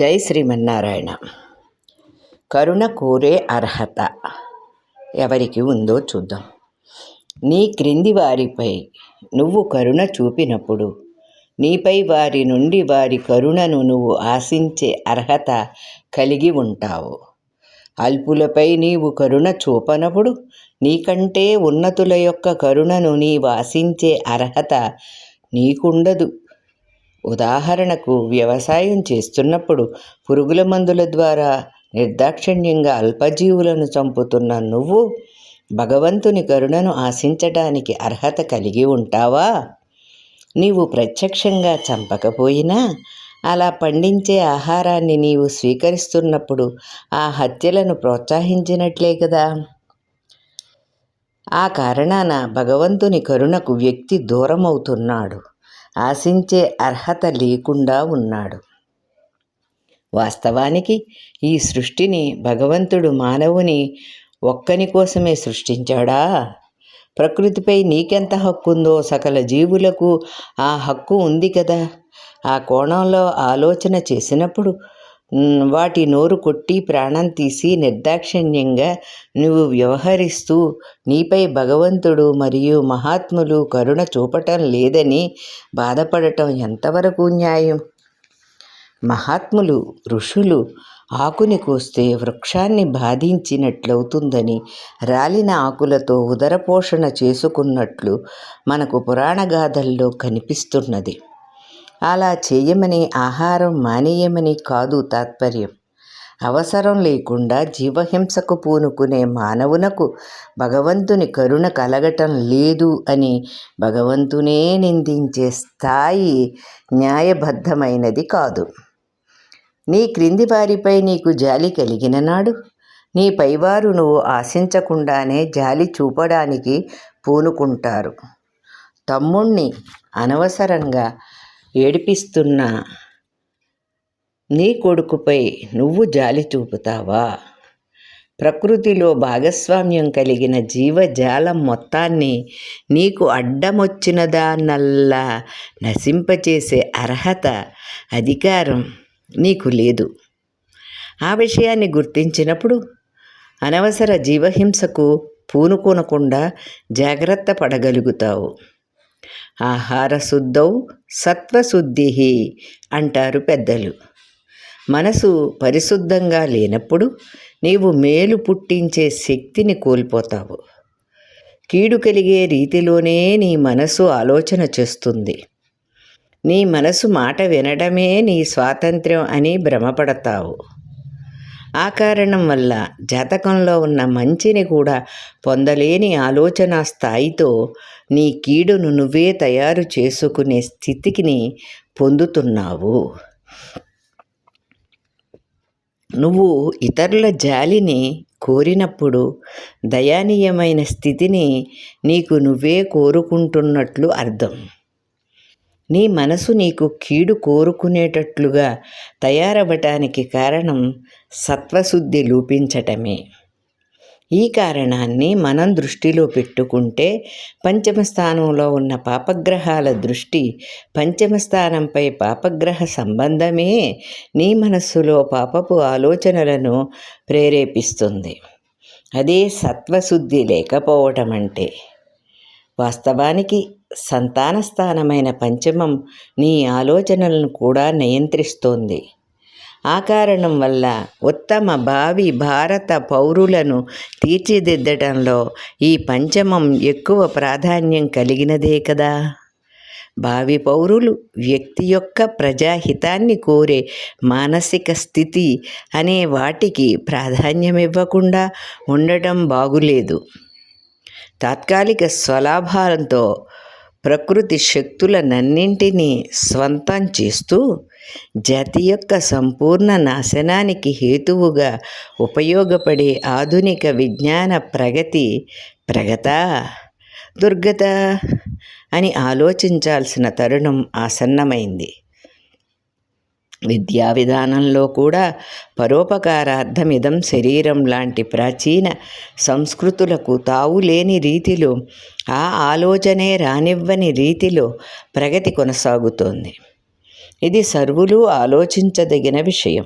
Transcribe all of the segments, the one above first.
జై శ్రీమన్నారాయణ. కరుణ కోరే అర్హత ఎవరికి ఉందో చూద్దాం. నీ క్రింది వారిపై నువ్వు కరుణ చూపినప్పుడు నీపై వారి నుండి వారి కరుణను నువ్వు ఆశించే అర్హత కలిగి ఉంటావు. అల్పులపై నీవు కరుణ చూపనప్పుడు నీకంటే ఉన్నతుల యొక్క కరుణను నీవు ఆశించే అర్హత నీకుండదు. ఉదాహరణకు వ్యవసాయం చేస్తున్నప్పుడు పురుగుల మందుల ద్వారా నిర్దాక్షిణ్యంగా అల్పజీవులను చంపుతున్న నువ్వు భగవంతుని కరుణను ఆశించడానికి అర్హత కలిగి ఉంటావా? నీవు ప్రత్యక్షంగా చంపకపోయినా అలా పండించే ఆహారాన్ని నీవు స్వీకరిస్తున్నప్పుడు ఆ హత్యలను ప్రోత్సహించినట్లే కదా. ఆ కారణాన భగవంతుని కరుణకు వ్యక్తి దూరమవుతున్నాడు. ఆశించే అర్హత లేకుండా ఉన్నాడు. వాస్తవానికి ఈ సృష్టిని భగవంతుడు మానవుని ఒక్కని కోసమే సృష్టించాడా? ప్రకృతిపై నీకెంత హక్కు ఉందో సకల జీవులకు ఆ హక్కు ఉంది కదా. ఆ కోణంలో ఆలోచన చేసినప్పుడు వాటి నోరు కొట్టి ప్రాణం తీసి నిర్దాక్షిణ్యంగా నువ్వు వ్యవహరిస్తూ నీపై భగవంతుడు మరియు మహాత్ములు కరుణ చూపటం లేదని బాధపడటం ఎంతవరకు న్యాయం? మహాత్ములు ఋషులు ఆకుని కోస్తే వృక్షాన్ని బాధించినట్లవుతుందని రాలిన ఆకులతో ఉదరపోషణ చేసుకున్నట్లు మనకు పురాణగాథల్లో కనిపిస్తున్నది. అలా చేయమని ఆహారం మానేయమని కాదు తాత్పర్యం. అవసరం లేకుండా జీవహింసకు పూనుకునే మానవునకు భగవంతుని కరుణ కలగటం లేదు అని భగవంతునే నిందించే స్థాయి న్యాయబద్ధమైనది కాదు. నీ క్రింది వారిపై నీకు జాలి కలిగిన నాడు నీ పైవారు నువ్వు ఆశించకుండానే జాలి చూపడానికి పూనుకుంటారు. తమ్ముణ్ణి అనవసరంగా ఏడిపిస్తున్న. నీ కొడుకుపై నువ్వు జాలి చూపుతావా? ప్రకృతిలో భాగస్వామ్యం కలిగిన జీవజాలం మొత్తాన్ని నీకు అడ్డమొచ్చినదానల్లా నశింపచేసే అర్హత అధికారం నీకు లేదు. ఆ విషయాన్ని గుర్తించినప్పుడు అనవసర జీవహింసకు పూనుకొనకుండా జాగ్రత్త పడగలుగుతావు. ఆహార శుద్ధౌ సత్వశుద్ధి అంటారు పెద్దలు. మనసు పరిశుద్ధంగా లేనప్పుడు నీవు మేలు పుట్టించే శక్తిని కోల్పోతావు. కీడు కలిగే రీతిలోనే నీ మనసు ఆలోచన చేస్తుంది. నీ మనసు మాట వినడమే నీ స్వాతంత్ర్యం అని భ్రమపడతావు. ఆ కారణం వల్ల జాతకంలో ఉన్న మంచిని కూడా పొందలేని ఆలోచన స్థాయితో నీ కీడును నువ్వే తయారు చేసుకునే స్థితికిని పొందుతున్నావు. నువ్వు ఇతరుల జాలిని కోరినప్పుడు దయానీయమైన స్థితిని నీకు నువ్వే కోరుకుంటున్నట్లు అర్థం. నీ మనసు నీకు కీడు కోరుకునేటట్లుగా తయారవటానికి కారణం సత్వశుద్ధి లోపించటమే. ఈ కారణాన్ని మనం దృష్టిలో పెట్టుకుంటే పంచమ స్థానంలో ఉన్న పాపగ్రహాల దృష్టి పంచమ స్థానంపై పాపగ్రహ సంబంధమే నీ మనస్సులో పాపపు ఆలోచనలను ప్రేరేపిస్తుంది. అదే సత్వశుద్ధి లేకపోవటం అంటే వాస్తవానికి సంతాన స్థానమైన పంచమం నీ ఆలోచనలను కూడా నియంత్రిస్తోంది. ఆ కారణం వల్ల ఉత్తమ భావి భారత పౌరులను తీర్చిదిద్దడంలో ఈ పంచమం ఎక్కువ ప్రాధాన్యం కలిగినదే కదా. భావి పౌరులు వ్యక్తి యొక్క ప్రజాహితాన్ని కోరే మానసిక స్థితి అనే వాటికి ప్రాధాన్యం ఇవ్వకుండా ఉండటం బాగులేదు. తాత్కాలిక స్వలాభాలంతో ప్రకృతి శక్తులనన్నింటినీ స్వంతం చేస్తూ జాతి యొక్క సంపూర్ణ నాశనానికి హేతువుగా ఉపయోగపడే ఆధునిక విజ్ఞాన ప్రగతి ప్రగత దుర్గత అని ఆలోచించాల్సిన తరుణం ఆసన్నమైంది. విద్యా విధానంలో కూడా పరోపకారార్థం ఇదం శరీరం లాంటి ప్రాచీన సంస్కృతులకు తావు లేని రీతిలో ఆ ఆలోచనే రానివ్వని రీతిలో ప్రగతి కొనసాగుతోంది. ఇది సర్వులు ఆలోచించదగిన విషయం.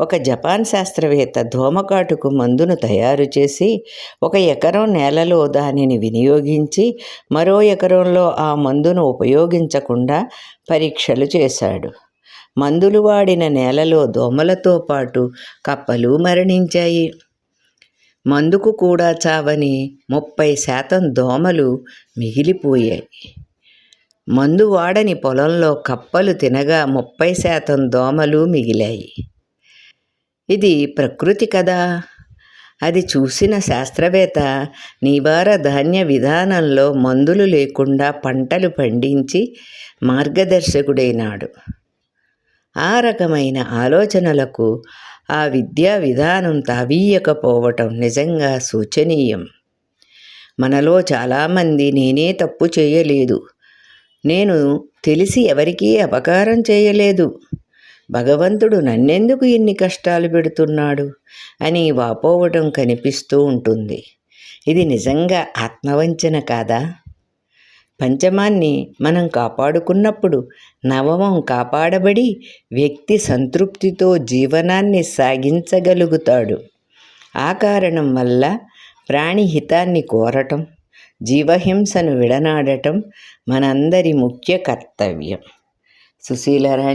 ఒక జపాన్ శాస్త్రవేత్త దోమకాటుకు మందును తయారు చేసి ఒక ఎకరం నేలలో దానిని వినియోగించి మరో ఎకరంలో ఆ మందును ఉపయోగించకుండా పరీక్షలు చేశాడు. మందులు వాడిన నేలలో దోమలతో పాటు కప్పలు మరణించాయి. మందుకు కూడా చావని ముప్పై శాతం దోమలు మిగిలిపోయాయి. మందు వాడని పొలంలో కప్పలు తినగా ముప్పై శాతం దోమలు మిగిలాయి. ఇది ప్రకృతి కదా అది చూసిన శాస్త్రవేత్త నివార ధాన్య విధానంలో మందులు లేకుండా పంటలు పండించి మార్గదర్శకుడైనాడు. ఆ రకమైన ఆలోచనలకు ఆ విద్యా విధానం తావీయకపోవటం నిజంగా శోచనీయం. మనలో చాలామంది నేనే తప్పు చేయలేదు. నేను తెలిసి ఎవరికీ అపకారం చేయలేదు. భగవంతుడు నన్నెందుకు ఇన్ని కష్టాలు పెడుతున్నాడు అని వాపోవటం కనిపిస్తూ ఉంటుంది. ఇది నిజంగా ఆత్మవంచన కాదా? పంచమాన్ని మనం కాపాడుకున్నప్పుడు నవమం కాపాడబడి వ్యక్తి సంతృప్తితో జీవనాన్ని సాగించగలుగుతాడు. ఆ కారణం వల్ల ప్రాణిహితాన్ని కోరటం జీవహింసను విడనాడటం మనందరి ముఖ్య కర్తవ్యం. సుశీలరాణి